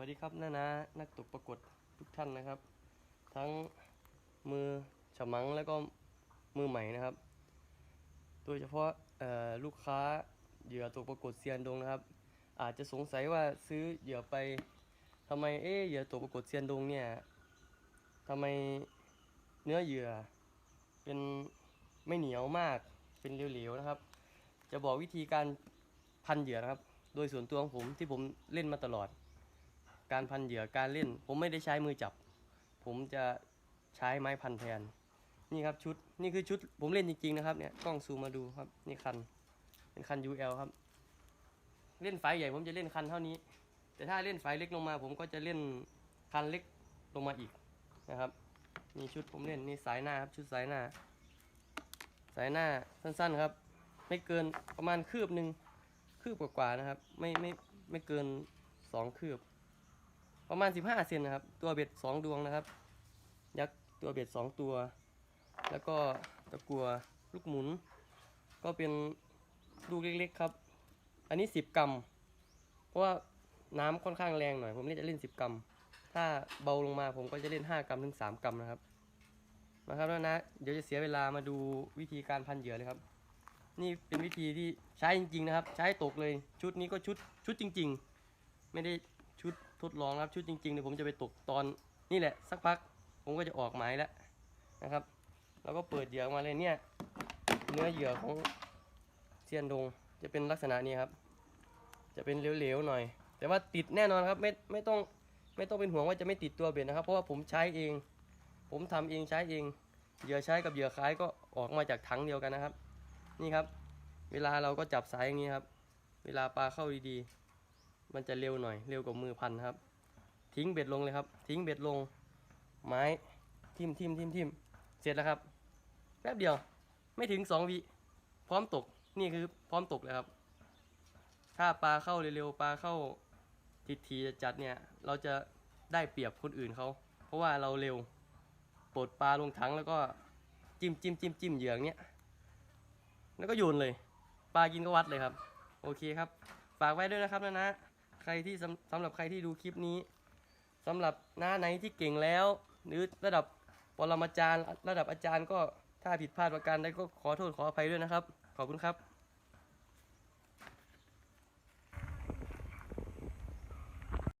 วัสดีครับน้านานักตกประกวดทุกท่านนะครับ ทั้งมือฉมังแล้วก็มือใหม่นะครับ โดยเฉพาะลูกค้าเหยื่อตกประกวดเซียนดงนะครับ อาจจะสงสัยว่าซื้อเหยื่อไปทำไมเอ๊เหยื่อตกประกวดเซียนดงเนี่ยทำไมเนื้อเหยื่อเป็นไม่เหนียวมากเป็นเหลวๆนะครับ จะบอกวิธีการพันเหยื่อนะครับ โดยส่วนตัวของผมที่ผมเล่นมาตลอด การพันเหยื่อการเล่น ผมไม่ได้ใช้มือจับ ผมจะใช้ไม้พันแทน นี่ครับชุดนี่คือชุดผมเล่นจริงๆนะครับเนี่ยกล้องซูมมาดูครับนี่คันเป็นคัน UL ครับ เล่นไฟใหญ่ผมจะเล่นคันเท่านี้ แต่ถ้าเล่นไฟเล็กลงมา ผมก็จะเล่นคันเล็กลงมาอีกนะครับนี่ชุดผมเล่นนี่สายหน้าครับชุดสายหน้า สายหน้าสั้นๆครับ ไม่เกินประมาณคืบหนึ่งคืบกว่าๆนะครับ ไม่ไม่ไม่เกินสองคืบ ประมาณ 15 เซนนะครับ ตัวเบ็ดสองดวงนะครับ ยักษ์ตัวเบ็ดสองตัว แล้วก็ตะกัวลูกหมุน ก็เป็นลูกเล็กๆครับ อันนี้ 10 กรัม เพราะว่าน้ำค่อนข้างแรงหน่อย ผมเล่นจะเล่น 10 กรัม ถ้าเบาลงมาผมก็จะเล่น 5 กรัมถึง 3 กรัมนะครับ นะครับแล้วนะ เดี๋ยวจะเสียเวลามาดูวิธีการพันเหยื่อเลยครับ นี่เป็นวิธีที่ใช้จริงๆนะครับ ใช้ตกเลย ชุดนี้ก็ชุดชุดจริง ๆ ไม่ได้ ชุดทดลองครับชุดจริงๆเดี๋ยวผมจะไปตกตอนนี่แหละสักพัก ผมก็จะออกหมายแล้วนะครับ แล้วก็เปิดเหยื่อมาเลยเนี่ย เนื้อเหยื่อของเซียนดงจะเป็นลักษณะนี้ครับ จะเป็นเหลวๆหน่อย แต่ว่าติดแน่นอนครับไม่ไม่ต้องไม่ต้องเป็นห่วงว่าจะไม่ติดตัวเบ็ดนะครับ เพราะว่าผมใช้เอง ผมทำเองใช้เองเหยื่อใช้กับเหยื่อคล้ายก็ออกมาจากถังเดียวกันนะครับ นี่ครับ เวลาเราก็จับสายอย่างนี้ครับ เวลาปลาเข้าดีๆ มันจะเร็วหน่อยเร็วกว่ามือพันครับ ทิ้งเบ็ดลงเลยครับ ทิ้งเบ็ดลง ไม้ทิมทิมทิมทิมเสร็จแล้วครับแป๊บเดียว ไม่ถึงสองวิพร้อมตกนี่คือพร้อมตกเลยครับ ถ้าปลาเข้าเร็วๆปลาเข้าทีทีจัดเนี่ยเราจะได้เปรียบคนอื่นเขาเพราะว่าเราเร็วปลดปลาลงถังแล้วก็จิ้มจิ้มจิ้มจิ้มเหยื่องเนี้ยแล้วก็โยนเลย ปลากินก็วัดเลยครับ โอเคครับ ฝากไว้ด้วยนะครับนะนะ ใครที่สำสำหรับใครที่ดูคลิปนี้สำหรับหน้าไหนที่เก่งแล้ว หรือระดับปรมาจารย์ ระดับอาจารย์ก็ถ้าผิดพลาดประการใดก็ขอโทษขออภัยด้วยนะครับ ขอบคุณครับ